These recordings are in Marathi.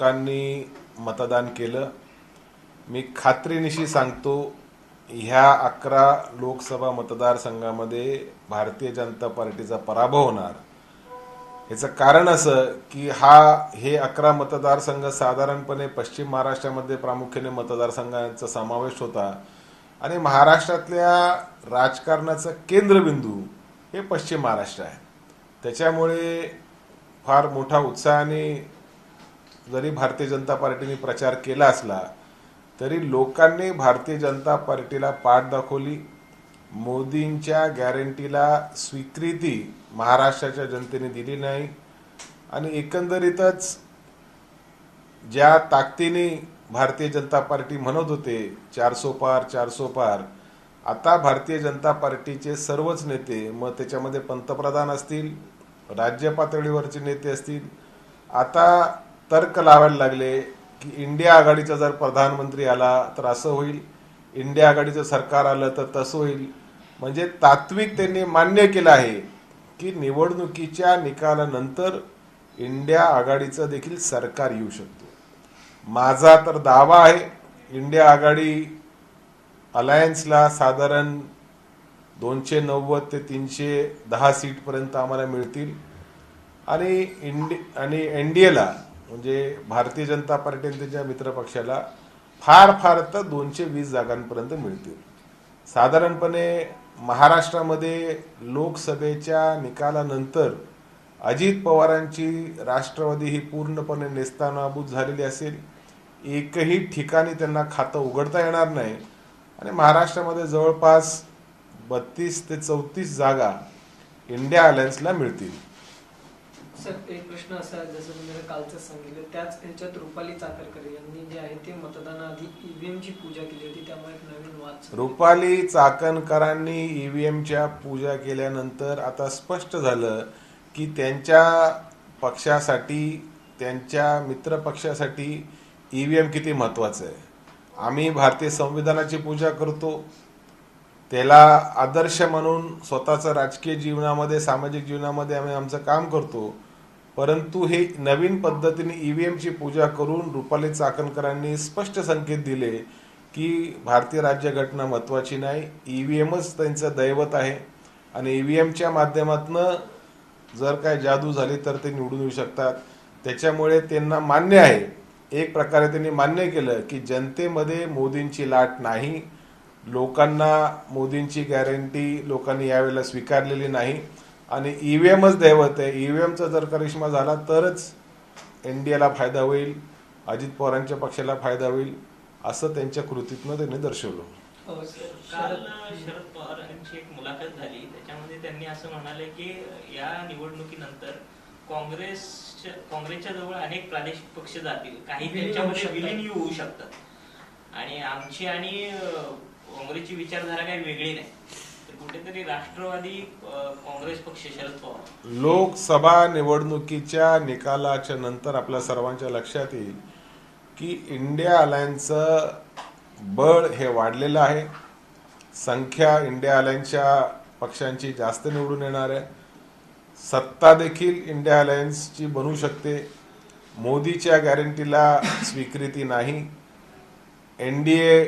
लोकांनी मतदान केलं. मी खात्रीनिशी सांगतो ह्या अकरा लोकसभा मतदारसंघामध्ये भारतीय जनता पार्टीचा पराभव होणार. याचं कारण असं की हा हे अकरा मतदारसंघ साधारणपणे पश्चिम महाराष्ट्रामध्ये प्रामुख्याने मतदारसंघांचा समावेश होता. आणि महाराष्ट्रातल्या राजकारणाचं केंद्रबिंदू हे पश्चिम महाराष्ट्र आहे. त्याच्यामुळे फार मोठा उत्साहाने जरी भारतीय जनता पार्टीने प्रचार केला असला तरी लोकांनी भारतीय जनता पार्टीला पाठ दाखवली. मोदींच्या गॅरंटीला स्वीकृती महाराष्ट्राच्या जनतेने दिली नाही. आणि एकंदरीतच ज्या ताकदीने भारतीय जनता पार्टी म्हणत होते चारसो पार चारसो पार आता भारतीय जनता पार्टीचे सर्वच नेते मग त्याच्यामध्ये पंतप्रधान असतील राज्य पातळीवरचे नेते असतील आता तर्क लावायला लागले की इंडिया आघाडीचा जर प्रधानमंत्री आला तर असं होईल. इंडिया आघाडीचं सरकार आलं तर तसं होईल. म्हणजे तात्विक त्यांनी मान्य केलं आहे की निवडणुकीच्या निकालानंतर इंडिया आघाडीचं देखील सरकार येऊ शकतो. माझा तर दावा आहे इंडिया आघाडी अलायन्सला साधारण दोनशे नव्वद ते तीनशे दहा सीटपर्यंत आम्हाला मिळतील. आणि इंडि आणि एन डी एला म्हणजे भारतीय जनता पार्टी आणि त्यांच्या मित्रपक्षाला फार फार तर दोनशे वीस जागांपर्यंत मिळतील. साधारणपणे महाराष्ट्रामध्ये लोकसभेच्या निकालानंतर अजित पवारांची राष्ट्रवादी ही पूर्णपणे नेस्तानाबूत झालेली असेल एकही ठिकाणी त्यांना खातं उघडता येणार नाही. आणि महाराष्ट्रामध्ये जवळपास बत्तीस ते चौतीस जागा इंडिया अलायन्सला मिळतील. सर एक प्रश्न असा आहे जसं तुम्ही कालचं सांगितलं त्याच ह्याच्यात रुपाली चाकरकर यांनी जे आहे ते मतदानाआधी ईव्हीएम ची पूजा केली होती त्यामुळे एक नवीन वाद रुपाली चाकणकरांनी ईव्हीएमच्या पूजा केल्यानंतर आता स्पष्ट झालं की त्यांच्या पक्षासाठी त्यांच्या मित्रपक्षासाठी ई व्ही एम किती महत्वाचं आहे. आम्ही भारतीय संविधानाची पूजा करतो. त्याला आदर्श म्हणून स्वतःचं राजकीय जीवनामध्ये सामाजिक जीवनामध्ये आम्ही आमचं काम करतो. परंतु हे नवीन पद्धतीने ईव्हीएमची पूजा करून रुपाली चाकणकरांनी स्पष्ट संकेत दिले की भारतीय राज्यघटना महत्त्वाची नाही. ईव्हीएमच त्यांचं दैवत आहे आणि ईव्हीएमच्या माध्यमातनं जर काय जादू झाली तर ते निवडून येऊ शकतात. त्याच्यामुळे त्यांना मान्य आहे. एक प्रकारे त्यांनी मान्य केलं की जनतेमध्ये मोदींची लाट नाही. लोकांना मोदींची गॅरंटी लोकांनी यावेळेला स्वीकारलेली नाही. आणि ईव्हीएमच दैवत आहे. ईव्हीएमचा जर करिश्मा झाला तरच एनडीएला फायदा होईल अजित पवारांच्या पक्षाला फायदा होईल असं त्यांच्या कृतीतनं त्यांनी दर्शवलं. हो, सर. काल शरद- पवार यांची एक मुलाखत झाली. त्याच्यामध्ये त्यांनी असं म्हणाले की या निवडणुकीनंतर काँग्रेस काँग्रेसच्या जवळ अनेक प्रादेशिक पक्ष जातील. काही विलीन होऊ त्यांच्यामध्ये शकतात. विलीन होऊ शकतात. आणि आमची आणि काँग्रेसची विचारधारा काही वेगळी नाही. कुठेतरी राष्ट्रवादी काँग्रेस पक्ष शरद पवार. लोकसभा निवडणुकीच्या निकालाच्या नंतर आपल्या सर्वांच्या लक्षात येईल की इंडिया अलायन्सचं बळ हे वाढलेलं आहे. संख्या इंडिया अलायन्सच्या पक्षांची जास्त निवडून येणार आहे. सत्ता देखील इंडिया अलायन्सची बनू शकते. मोदीच्या गॅरंटीला स्वीकृती नाही. एन डी ए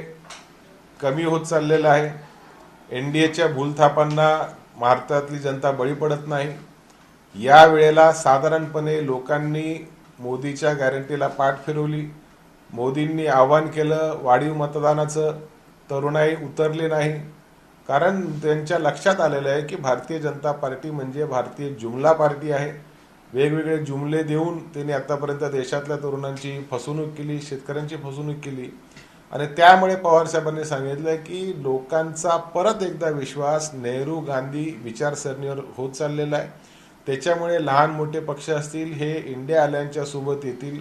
कमी होत चाललेलं आहे. एन डी एच्या भूलथापांना भारतातली जनता बळी पडत नाही. या वेळेला साधारणपणे लोकांनी मोदीच्या गॅरंटीला पाठ फिरवली. मोदींनी आवाहन केलं वाढीव मतदानाचं तरुणाई उतरली नाही. कारण त्यांच्या लक्षात आलेलं आहे की भारतीय जनता पार्टी म्हणजे भारतीय जुमला पार्टी आहे. वेगवेगळे जुमले देऊन त्यांनी आतापर्यंत देशातल्या तरुणांची फसवणूक केली शेतकऱ्यांची फसवणूक केली. आणि त्यामुळे पवार साहेबांनी सांगितलं की लोकांचा परत एकदा विश्वास नेहरू गांधी विचारसरणीवर होत चाललेला आहे. त्याच्यामुळे लहान मोठे पक्ष असतील हे इंडिया अलायन्सच्या सोबत येतील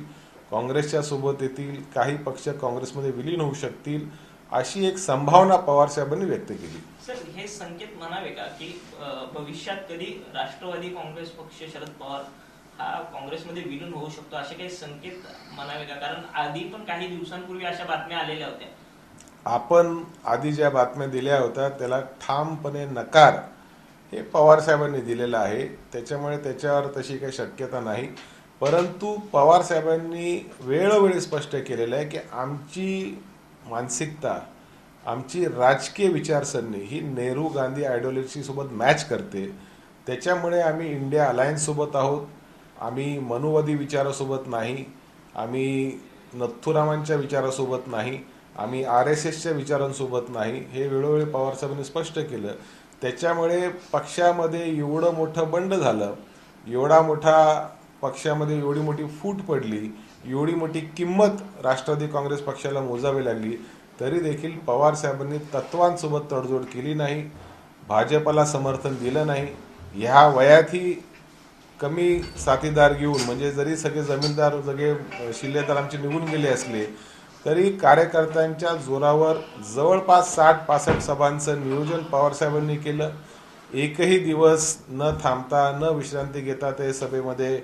काँग्रेसच्या सोबत येतील काही पक्ष काँग्रेसमध्ये विलीन होऊ शकतील अशी एक संभावना पवार साहेबांनी व्यक्त केली. सर हे संकेत म्हणावे का की भविष्यात कधी राष्ट्रवादी काँग्रेस पक्ष शरद पवार हा काँग्रेसमध्ये विलीन होऊ शकतो असे काही संकेत म्हणावे का? कारण आधी पण काही दिवसांपूर्वी अशा बातम्या आलेल्या होत्या. आपण आधी ज्या बातम्या दिल्या होत्या त्याला ठामपणे नकार हे पवार साहेबांनी दिलेलं आहे. त्याच्यामुळे त्याच्यावर तशी काही शक्यता नाही. परंतु पवार साहेबांनी वेळोवेळी स्पष्ट केलेलं आहे की आमची मानसिकता आमची राजकीय विचारसरणी ही नेहरू गांधी आयडिओलॉजी सोबत मॅच करते. त्याच्यामुळे आम्ही इंडिया अलायन्स सोबत आहोत. आम्ही मनुवादी विचारासोबत नाही आम्ही नथुरामांच्या विचारासोबत नाही आम्ही आर एस एसच्या विचारांसोबत नाही हे वेळोवेळी पवारसाहेबांनी स्पष्ट केलं. त्याच्यामुळे पक्षामध्ये एवढं मोठं बंड झालं एवढा मोठा पक्षामध्ये एवढी मोठी फूट पडली एवढी मोठी किंमत राष्ट्रवादी काँग्रेस पक्षाला मोजावी लागली तरी देखील पवारसाहेबांनी तत्वांसोबत तडजोड केली नाही भाजपला समर्थन दिलं नाही. ह्या वयातही कमी साथीदार घेऊन म्हणजे जरी सगळे जमीनदार सगळे शिल्लेदार आमचे निघून गेले असले तरी कार्यकर्त्यांच्या जोरावर जवळपास साठ पासष्ट सभांचं नियोजन पवारसाहेबांनी केलं. एकही दिवस न थांबता न विश्रांती घेता ते सभेमध्ये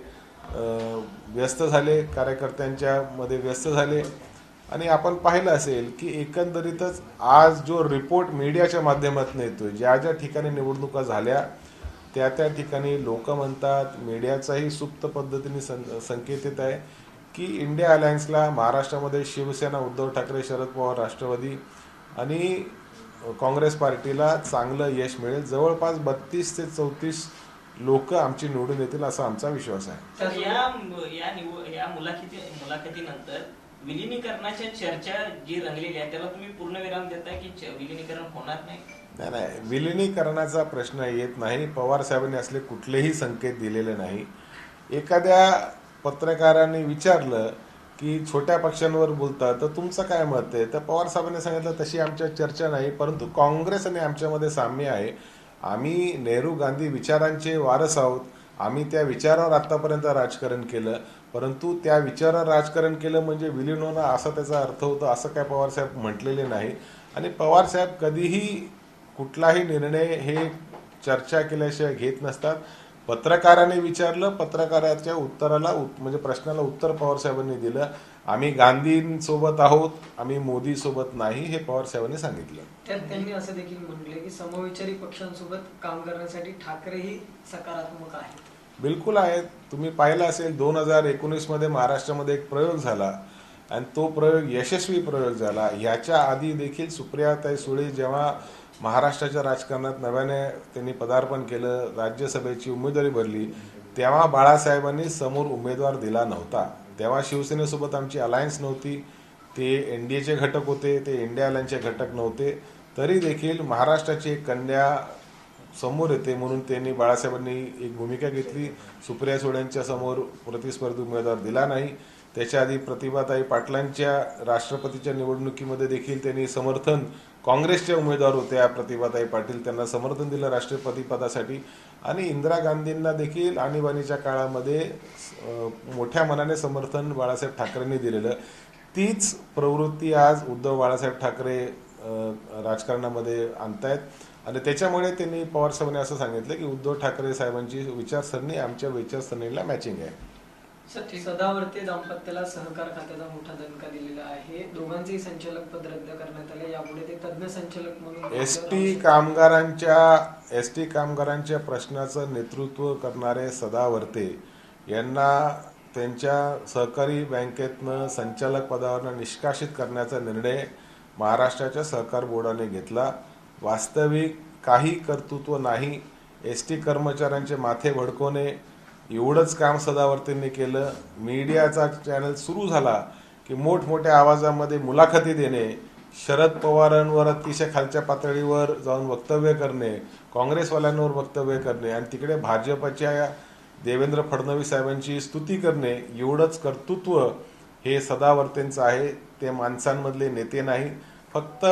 व्यस्त झाले कार्यकर्त्यांच्या मध्ये व्यस्त झाले. आणि आपण पाहिलं असेल की एकंदरीतच आज जो रिपोर्ट मीडियाच्या माध्यमातून येतोय ज्या ज्या ठिकाणी निवडणुका झाल्या त्या त्या ठिकाणी लोक म्हणतात मीडियाचाही सुप्त पद्धतीने सं संकेत येत आहे की इंडिया अलायन्सला महाराष्ट्रामध्ये शिवसेना उद्धव ठाकरे शरद पवार राष्ट्रवादी आणि काँग्रेस पार्टीला चांगलं यश मिळेल. जवळपास बत्तीस ते चौतीस लोक आमची निवडून येतील असा आमचा विश्वास आहे. तर या या निव या मुलाखती मुलाखतीनंतर विलिनीकरणाच्या चर्चा जी रंगलेली आहे त्याला तुम्ही पूर्णविराम देताय की विलिनीकरण होणार नाही? नाही नाही. विलिनीकरणाचा प्रश्न येत नाही. पवार साहेबांनी असले कुठलेही संकेत दिलेले नाही. एखाद्या पत्रकाराने विचारलं की छोट्या पक्षांवर बोलतात तर तुमचं काय मत आहे? तर पवार साहेबांनी सांगितलं तशी आमच्या चर्चा नाही परंतु काँग्रेस आणि आमच्यामध्ये साम्य आहे. आम्ही नेहरू गांधी विचारांचे वारस आहोत. आम्ही त्या विचारावर आत्तापर्यंत राजकारण केलं. परंतु त्या विचारावर राजकारण केलं म्हणजे विलीन होणं असा त्याचा अर्थ होतो. असं काय पवारसाहेब म्हटलेले नाही. आणि पवारसाहेब कधीही कुठलाही निर्णय हे चर्चा केल्याशिवाय घेत नसतात. पत्रकाराने विचारलं पत्रकाराच्या उत्तराला उत- म्हणजे प्रश्नाला उत्तर पवारसाहेबांनी दिलं. आम्ही गांधींसोबत आहोत आम्ही मोदी सोबत नाही हे पवारसाहेबांनी सांगितलं. त्यात त्यांनी असं देखील म्हटले की समविचारी पक्षांसोबत काम करण्यासाठी ठाकरेही सकारात्मक आहेत. बिलकुल आहे तुम्ही पाहिलं असेल दोन हजार एकोणीसमध्ये महाराष्ट्रामध्ये एक प्रयोग झाला. आणि तो प्रयोग यशस्वी प्रयोग झाला. ह्याच्या आधी देखील सुप्रियाताई सुळे जेव्हा महाराष्ट्राच्या राजकारणात नव्याने त्यांनी पदार्पण केलं राज्यसभेची उमेदवारी भरली तेव्हा बाळासाहेबांनी समोर उमेदवार दिला नव्हता. तेव्हा शिवसेनेसोबत आमची अलायन्स नव्हती. ते एन डी एचे घटक होते ते इंडिया अलायन्सचे घटक नव्हते. तरी देखील महाराष्ट्राची एक कन्या समोर येते म्हणून त्यांनी बाळासाहेबांनी एक भूमिका घेतली. सुप्रिया सुळेंच्या समोर प्रतिस्पर्धी उमेदवार दिला नाही. त्याच्या आधी प्रतिभाताई पाटलांच्या राष्ट्रपतीच्या निवडणुकीमध्ये देखील त्यांनी समर्थन काँग्रेसच्या उमेदवार होत्या प्रतिभाताई पाटील. त्यांना समर्थन दिलं राष्ट्रपती पदासाठी आणि इंदिरा गांधींना देखील आणीबाणीच्या काळामध्ये मोठ्या मनाने समर्थन बाळासाहेब ठाकरेंनी दिलेलं. तीच प्रवृत्ती आज उद्धव बाळासाहेब ठाकरे राजकारणामध्ये आणतायत. आणि त्याच्यामुळे त्यांनी पवार साहेबांनी असं सांगितलं की उद्धव ठाकरे साहेबांची विचारसरणी आमच्या विचारसरणीला मॅचिंग आहे. सदावर्ते दाम्पत्याला सहकार खात्याचा मोठा दणका दिलेला आहे. दोघांचेही संचालक पद रद्द करण्यात आले. यापुढे ते तज्ज्ञ संचालक म्हणून एस टी कामगारांच्या एस टी कामगारांच्या प्रश्नाचं नेतृत्व करणारे सदावर्ते यांना त्यांच्या सहकारी बँकेतनं संचालक पदावरनं निष्कासित करण्याचा निर्णय महाराष्ट्राच्या सहकार बोर्डाने घेतला. वास्तविक काही कर्तृत्व नाही. एस टी कर्मचाऱ्यांचे माथे भडकवणे एवढंच काम सदावर्तींनी केलं. मीडियाचा चॅनल सुरू झाला की मोठमोठ्या आवाजामध्ये मुलाखती देणे शरद पवारांवर अतिशय खालच्या पातळीवर जाऊन वक्तव्य करणे काँग्रेसवाल्यांवर वक्तव्य करणे आणि तिकडे भाजपच्या देवेंद्र फडणवीस साहेबांची स्तुती करणे एवढंच कर्तृत्व हे सदावर्तेंचं आहे. ते माणसांमधले नेते नाही. फक्त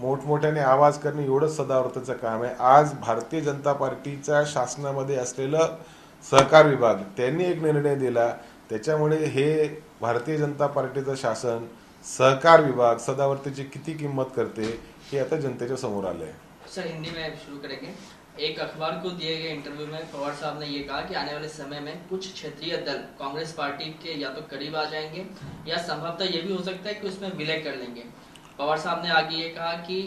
मोठमोठ्याने आवाज करणे एवढंच सदावर्तेचं काम आहे. आज भारतीय जनता पार्टीच्या शासनामध्ये असलेलं सहकार विभाग. त्यांनी एक निर्णय दिला. हे भारतीय जनता पार्टीचं शासन सहकार विभाग सदावर्तीची किती किंमत करते आता जनतेच्या समोर आलं सर, हिंदी में शुरू करेंगे. एक अखबार को दिए गए इंटरव्यू में पवार साहब ने ये कहा कि आने वाले समय में कुछ क्षेत्रीय दल कांग्रेस पार्टी के या तो करीब आ जाएँगे या संभवतः ये भी हो सकता है कि उसमें विलय कर लेंगे। पवार साहब ने आगे ये कहा कि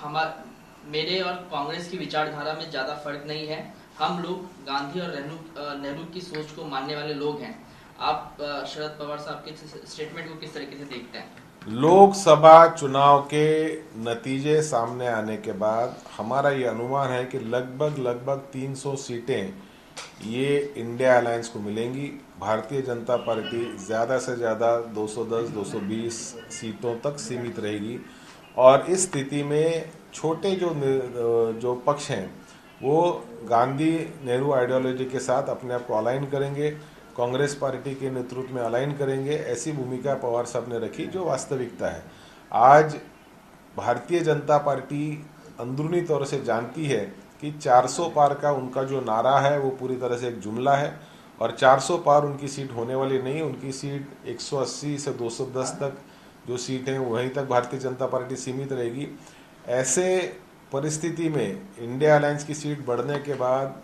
हमारे मेरे और कांग्रेस की विचारधारा में ज़्यादा फ़र्क नहीं है। हम लोग गांधी और नेहरू की सोच को मानने वाले लोग हैं। आप शरद पवार साहब के स्टेटमेंट को किस तरीके से देखते हैं? लोकसभा चुनाव के नतीजे सामने आने के बाद हमारा ये अनुमान है कि लगभग लगभग 300 सीटें ये इंडिया अलायंस को मिलेंगी। भारतीय जनता पार्टी ज़्यादा से ज़्यादा 210 220 सीटों तक सीमित रहेगी। और इस स्थिति में छोटे जो जो पक्ष हैं वो गांधी नेहरू आइडियोलॉजी के साथ अपने आप को अलाइन करेंगे, कांग्रेस पार्टी के नेतृत्व में अलाइन करेंगे, ऐसी भूमिका पवार साहब ने रखी जो वास्तविकता है। आज भारतीय जनता पार्टी अंदरूनी तौर से जानती है कि 400 पार का उनका जो नारा है, वो पूरी तरह से एक जुमला है और 400 पार उनकी सीट होने वाली नहीं, उनकी सीट 180 से 210 तक जो सीट है वहीं तक भारतीय जनता पार्टी सीमित रहेगी। ऐसे परिस्थिति में इंडिया अलायंस की सीट बढ़ने के बाद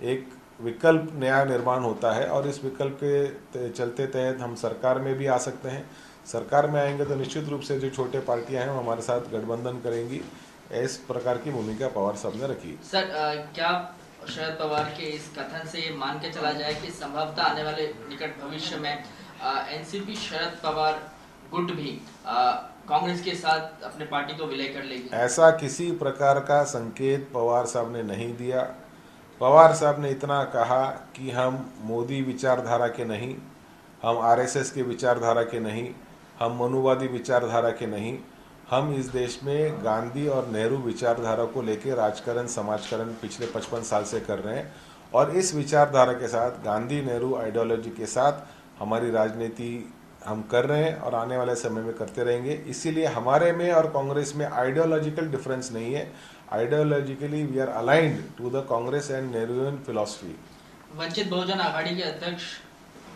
एक विकल्प नया निर्माण होता है और इस विकल्प के चलते तहत हम सरकार में भी आ सकते हैं। सरकार में आएँगे तो निश्चित रूप से जो छोटे पार्टियाँ हैं वो हमारे साथ गठबंधन करेंगी। इस प्रकार की भूमिका पवार साहब ने रखी। सर अ, क्या शरद पवार के इस कथन से ये मान के चला जाए कि संभवतः आने वाले निकट भविष्य में एनसीपी शरद पवार गुट भी अ, कांग्रेस के साथ अपने पार्टी को विलय कर लेगी। ऐसा किसी प्रकार का संकेत पवार साहब ने नहीं दिया। पवार साहब ने इतना कहा कि हम मोदी विचारधारा के नहीं, हम आरएसएस के विचारधारा के नहीं, हम मनुवादी विचारधारा के नहीं, हम इस देश में गांधी और नेहरू विचारधारा को लेकर राजकरण, समाजकरण पिछले 55 साल से कर रहे हैं और इस विचारधारा के साथ, गांधी नेहरू आइडियोलॉजी के साथ हमारी राजनीति हम कर रहे हैं और आने वाले समय में करते रहेंगे। इसीलिए हमारे में और कांग्रेस में आइडियोलॉजिकल डिफरेंस नहीं है। Ideologically we are aligned to the Congress and Nehruvian philosophy Vanchit Bahujan Aghadi के अध्यक्ष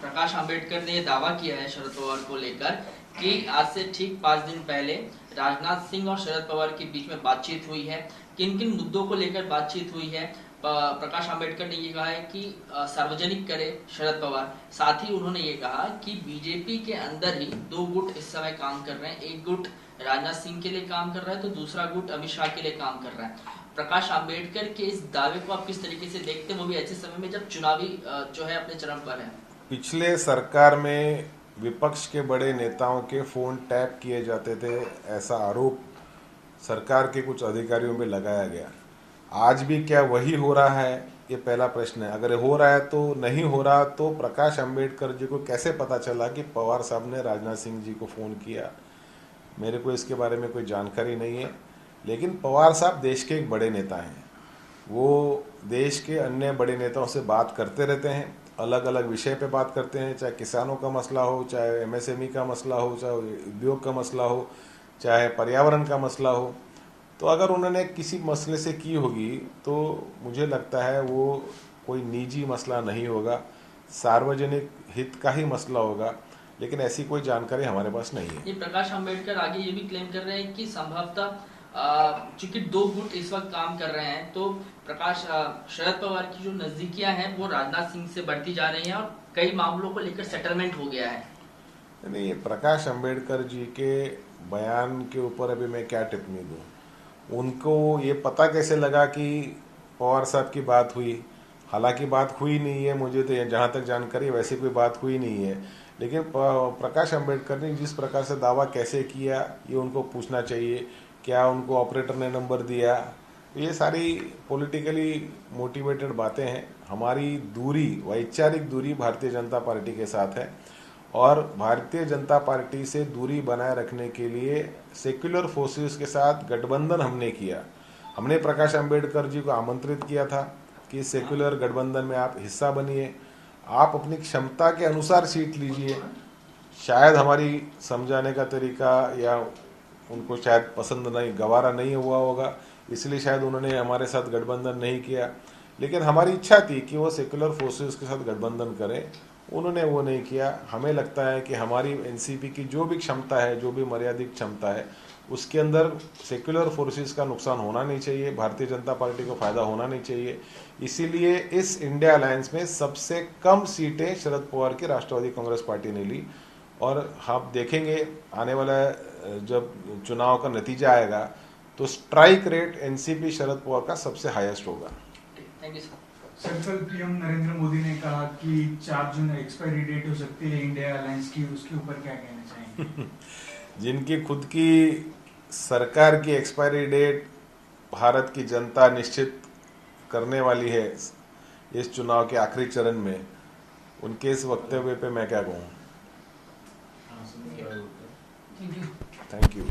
प्रकाश अंबेडकर ने दावा किया है शरद पवार को लेकर कि आज से ठीक पाँच दिन पहले राजनाथ सिंह और शरद पवार के बीच में बातचीत हुई है। किन किन मुद्दों को लेकर बातचीत हुई है? प्रकाश अंबेडकर ने ये कहा है कि सार्वजनिक करे शरद पवार। साथ ही उन्होंने ये कहा कि बीजेपी के अंदर ही दो गुट इस समय काम कर रहे हैं। एक गुट राजनाथ सिंह के लिए काम कर रहा है तो दूसरा गुट अमित शाह के लिए काम कर रहा है। प्रकाश अंबेडकर के इस दावे को आप किस तरीके से देखते हैं? वो भी ऐसे समय में जब चुनावी जो है अपने चरम पर है। पिछले सरकार में विपक्ष के बड़े नेताओं के फ़ोन टैप किए जाते थे, ऐसा आरोप सरकार के कुछ अधिकारियों में लगाया गया। आज भी क्या वही हो रहा है? ये पहला प्रश्न है। अगर हो रहा है तो नहीं हो रहा तो प्रकाश अंबेडकर जी को कैसे पता चला कि पवार साहब ने राजनाथ सिंह जी को फ़ोन किया? मेरे को इसके बारे में कोई जानकारी नहीं है। लेकिन पवार साहब देश के एक बड़े नेता हैं। वो देश के अन्य बड़े नेताओं से बात करते रहते हैं अलग अलग विषय पे बात करते हैं, चाहे किसानों का मसला हो, चाहे एमएसएमई का मसला हो, चाहे उद्योग का मसला हो, चाहे पर्यावरण का मसला हो। तो अगर उन्होंने किसी मसले से की होगी तो मुझे लगता है वो कोई निजी मसला नहीं होगा सार्वजनिक हित का ही मसला होगा लेकिन ऐसी कोई जानकारी हमारे पास नहीं है। ये प्रकाश अंबेडकर आगे ये भी क्लेम कर रहे हैं कि संभवतः चूँकि दो गुट इस वक्त काम कर रहे हैं तो प्रकाश शरद पवार की जो नजदीकियाँ हैं वो राजनाथ सिंह से बढ़ती जा रही हैं और कई मामलों को लेकर सेटलमेंट हो गया है। नहीं प्रकाश अंबेडकर जी के बयान के ऊपर अभी मैं क्या टिप्पणी दूँ? उनको ये पता कैसे लगा कि पवार साहब की बात हुई? हालाँकि बात हुई नहीं है, मुझे तो जहाँ तक जानकारी वैसी कोई बात हुई नहीं है। लेकिन प्रकाश अंबेडकर ने जिस प्रकार से दावा कैसे किया, ये उनको पूछना चाहिए। क्या उनको ऑपरेटर ने नंबर दिया? ये सारी पॉलिटिकली मोटिवेटेड बातें हैं। हमारी दूरी, वैचारिक दूरी भारतीय जनता पार्टी के साथ है। और भारतीय जनता पार्टी से दूरी बनाए रखने के लिए सेक्युलर फोर्सेस के साथ गठबंधन हमने किया। हमने प्रकाश अंबेडकर जी को आमंत्रित किया था कि सेक्युलर गठबंधन में आप हिस्सा बनिए। आप अपनी क्षमता के अनुसार सीट लीजिए। शायद हमारी समझाने का तरीका या उनको शायद पसंद नहीं, गवारा नहीं हुआ होगा, इसलिए शायद उन्होंने हमारे साथ गठबंधन नहीं किया। लेकिन हमारी इच्छा थी कि वो सेक्युलर फोर्सेस के साथ गठबंधन करें। उन्होंने वो नहीं किया। हमें लगता है कि हमारी एनसीपी की जो भी क्षमता है, जो भी मर्यादित क्षमता है, उसके अंदर सेक्युलर फोर्सेस का नुकसान होना नहीं चाहिए, भारतीय जनता पार्टी को फ़ायदा होना नहीं चाहिए। इसीलिए इस इंडिया अलायंस में सबसे कम सीटें शरद पवार की राष्ट्रवादी कांग्रेस पार्टी ने ली। और आप देखेंगे, आने वाला, जब चुनाव का नतीजा आएगा तो strike rate NCP Sharad Pawar का सबसे हाईएस्ट होगा। थैंक यू सर सर कल पीएम नरेंद्र मोदी ने कहा कि चार जून एक्सपायरी डेट हो सकती है इंडिया अलायंस की उसके ऊपर क्या कहना चाहेंगे? जिनकी खुद की सरकार की एक्सपायरी डेट भारत की जनता निश्चित करने वाली है इस चुनाव के आखिरी चरण में उनके इस वक्तव्य पे मैं क्या कहूँ? Thank you